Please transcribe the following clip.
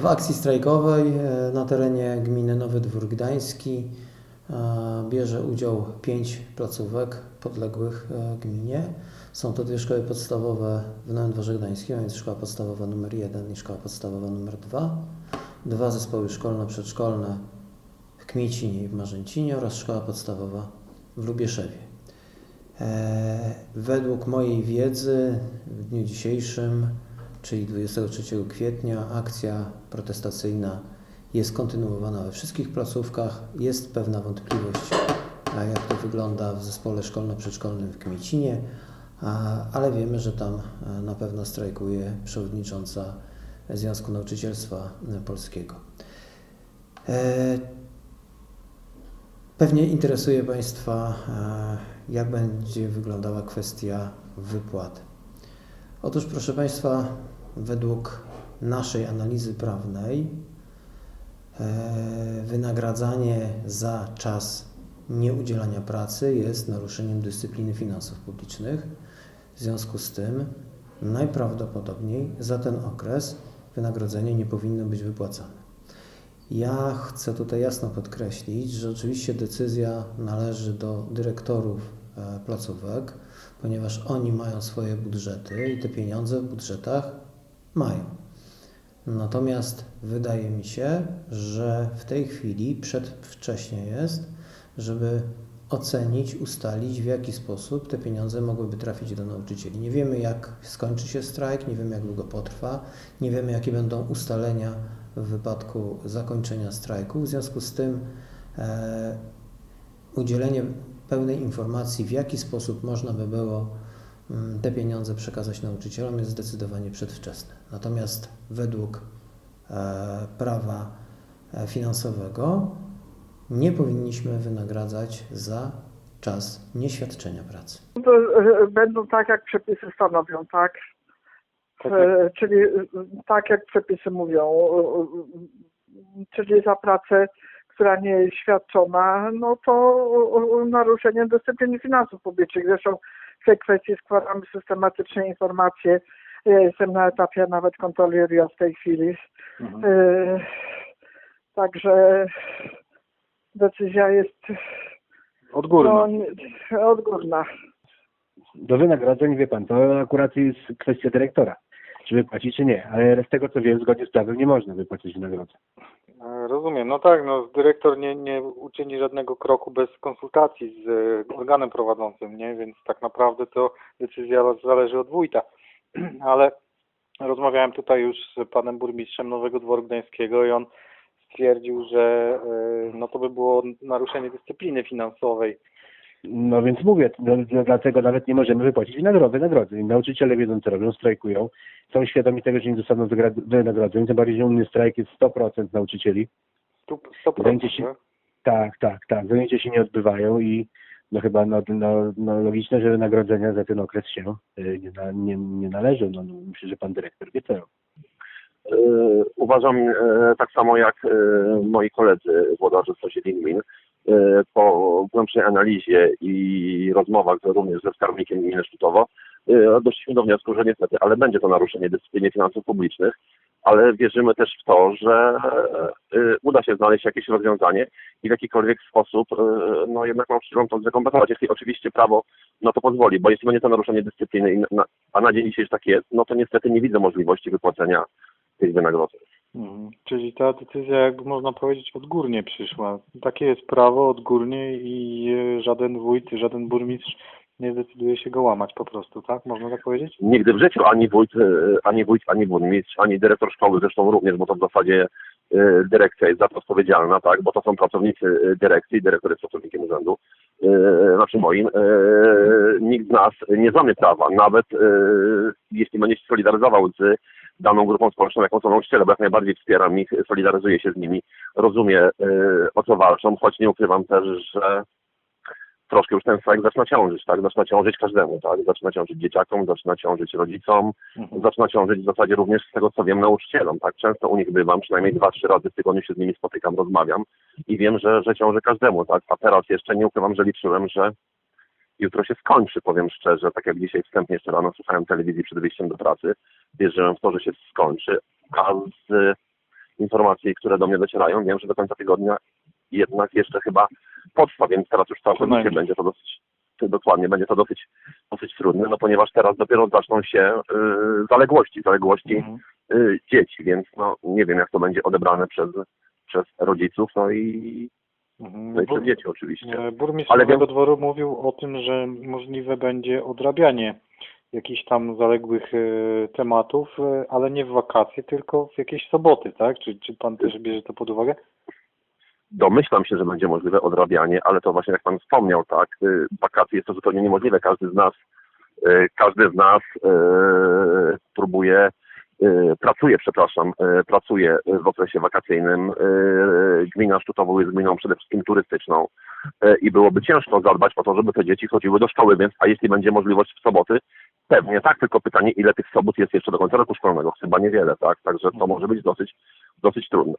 W akcji strajkowej e, na terenie gminy Nowy Dwór Gdański e, bierze udział pięć placówek podległych e, gminie. Są to dwie szkoły podstawowe w Nowym Dworze Gdańskim, a więc szkoła podstawowa numer 1 i szkoła podstawowa numer 2. Dwa zespoły szkolno-przedszkolne w Kmiecinie i w Marzęcinie oraz szkoła podstawowa w Lubieszewie. E, Według mojej wiedzy w dniu dzisiejszym, czyli 23 kwietnia, akcja protestacyjna jest kontynuowana we wszystkich placówkach. Jest pewna wątpliwość, jak to wygląda w zespole szkolno-przedszkolnym w Kmiecinie, ale wiemy, że tam e, na pewno strajkuje przewodnicząca Związku Nauczycielstwa Polskiego. Pewnie interesuje Państwa, e, jak będzie wyglądała kwestia wypłat. Otóż, proszę Państwa, według naszej analizy prawnej, e, wynagradzanie za czas nieudzielania pracy jest naruszeniem dyscypliny finansów publicznych. W związku z tym, najprawdopodobniej za ten okres wynagrodzenie nie powinno być wypłacane. Ja chcę tutaj jasno podkreślić, że oczywiście decyzja należy do dyrektorów e, placówek, ponieważ oni mają swoje budżety i te pieniądze w budżetach mają. Natomiast wydaje mi się, że w tej chwili przedwcześnie jest, żeby ocenić, ustalić w jaki sposób te pieniądze mogłyby trafić do nauczycieli. Nie wiemy jak skończy się strajk, nie wiemy jak długo potrwa, nie wiemy jakie będą ustalenia w wypadku zakończenia strajku. W związku z tym e, udzielenie pełnej informacji, w jaki sposób można by było mm, te pieniądze przekazać nauczycielom jest zdecydowanie przedwczesne. Natomiast według e, prawa e, finansowego nie powinniśmy wynagradzać za czas nieświadczenia pracy. E, będą tak, jak przepisy stanowią, tak? E, Czyli e, tak, jak przepisy mówią. e, Czyli za pracę, która nie jest świadczona, no to naruszenie dyscypliny finansów publicznych. Zresztą w tej kwestii składamy systematycznie informacje. Ja jestem na etapie nawet kontroli RIO w tej chwili. E, Także decyzja jest Odgórna. no, odgórna. Do wynagrodzeń, wie pan, to akurat jest kwestia dyrektora, czy wypłaci, czy nie. Ale z tego co wiem, zgodnie z prawem nie można wypłacić wynagrodzeń. E, Rozumiem. No tak, no dyrektor nie, nie uczyni żadnego kroku bez konsultacji z e, organem prowadzącym, nie? Więc tak naprawdę to decyzja zależy od wójta. Ale rozmawiałem tutaj już z panem burmistrzem Nowego Dworu Gdańskiego i on stwierdził, że e, no to by było naruszenie dyscypliny finansowej. No więc mówię, no, dlatego nawet nie możemy wypłacić wynagro- wynagrodzeń. Nauczyciele wiedzą, co robią, strajkują, są świadomi tego, że nie dostaną wynagrodzeń, tym bardziej, że u mnie strajk jest 100% nauczycieli. Tu 100%. Będzie się- tak? Tak, tak, tak. Zajęcia się nie odbywają i no chyba no, no, no logiczne, że wynagrodzenia za ten okres się y, nie, na, nie, nie należą. No, no, myślę, że pan dyrektor wie co. robi. E, Uważam e, tak samo jak moi koledzy włodarze z sąsiednich gmin. E, Po głębszej analizie i rozmowach również ze skarbnikiem gminy Sztutowo e, doszliśmy do wniosku, że niestety, ale będzie to naruszenie dyscypliny finansów publicznych, ale wierzymy też w to, że e, uda się znaleźć jakieś rozwiązanie i w jakikolwiek sposób no jednak nauczycielom to zrekompensować, jeśli oczywiście prawo na to pozwoli, bo jeśli będzie to naruszenie dyscypliny, a na dzień dzisiejszy tak jest, no to niestety nie widzę możliwości wypłacenia tych wynagrodzeń. Mhm. Czyli ta decyzja, jakby można powiedzieć, odgórnie przyszła. Takie jest prawo odgórnie i e, żaden wójt, żaden burmistrz nie zdecyduje się go łamać po prostu, tak? Można tak powiedzieć? Nigdy w życiu ani wójt, e, ani wójt, ani burmistrz, ani dyrektor szkoły zresztą również, bo to w zasadzie e, dyrekcja jest za to odpowiedzialna, tak, bo to są pracownicy dyrekcji, dyrektor jest pracownikiem urzędu, znaczy moim. Nikt z nas nie znamy prawa, nawet jeśli będzie się solidaryzował z daną grupą społeczną, jaką są nauczyciele, bo jak najbardziej wspieram ich, solidaryzuję się z nimi, rozumiem e, o co walczą, choć nie ukrywam też, że troszkę już ten strajk zaczyna ciążyć, tak? Zaczyna ciążyć każdemu, tak? Zaczyna ciążyć dzieciakom, zaczyna ciążyć rodzicom, Mhm. zaczyna ciążyć w zasadzie również z tego, co wiem, nauczycielom, tak? Często u nich bywam, przynajmniej dwa, trzy razy w tygodniu się z nimi spotykam, rozmawiam i wiem, że, że ciąży każdemu, tak? A teraz jeszcze nie ukrywam, że liczyłem, że jutro się skończy, powiem szczerze, tak jak dzisiaj wstępnie jeszcze rano słuchałem telewizji przed wyjściem do pracy, wierzyłem w to, że się skończy, a z e, informacji, które do mnie docierają, wiem, że do końca tygodnia jednak jeszcze chyba potrwa, więc teraz już całkowicie będzie to dosyć, dokładnie, będzie to dosyć, dosyć trudne, no ponieważ teraz dopiero zaczną się y, zaległości, zaległości Mhm. y, dzieci, więc no nie wiem, jak to będzie odebrane przez, przez rodziców, no i. no i przez Bur- dzieci oczywiście. e, Burmistrz Ale Nowego wiem- Dworu mówił o tym, że możliwe będzie odrabianie jakichś tam zaległych e, tematów, e, ale nie w wakacje, tylko w jakieś soboty, tak? Czy, czy pan też bierze to pod uwagę? Domyślam się, że będzie możliwe odrabianie, ale to właśnie jak pan wspomniał, tak, wakacje jest to zupełnie niemożliwe. Każdy z nas, każdy z nas próbuje, Y, pracuje, przepraszam, y, pracuje w okresie wakacyjnym. Y, gmina Sztutowo jest gminą przede wszystkim turystyczną i byłoby ciężko zadbać o to, żeby te dzieci chodziły do szkoły, więc a jeśli będzie możliwość w soboty, pewnie tak, tylko pytanie, ile tych sobot jest jeszcze do końca roku szkolnego? Chyba niewiele, tak? Także to może być dosyć, dosyć trudne.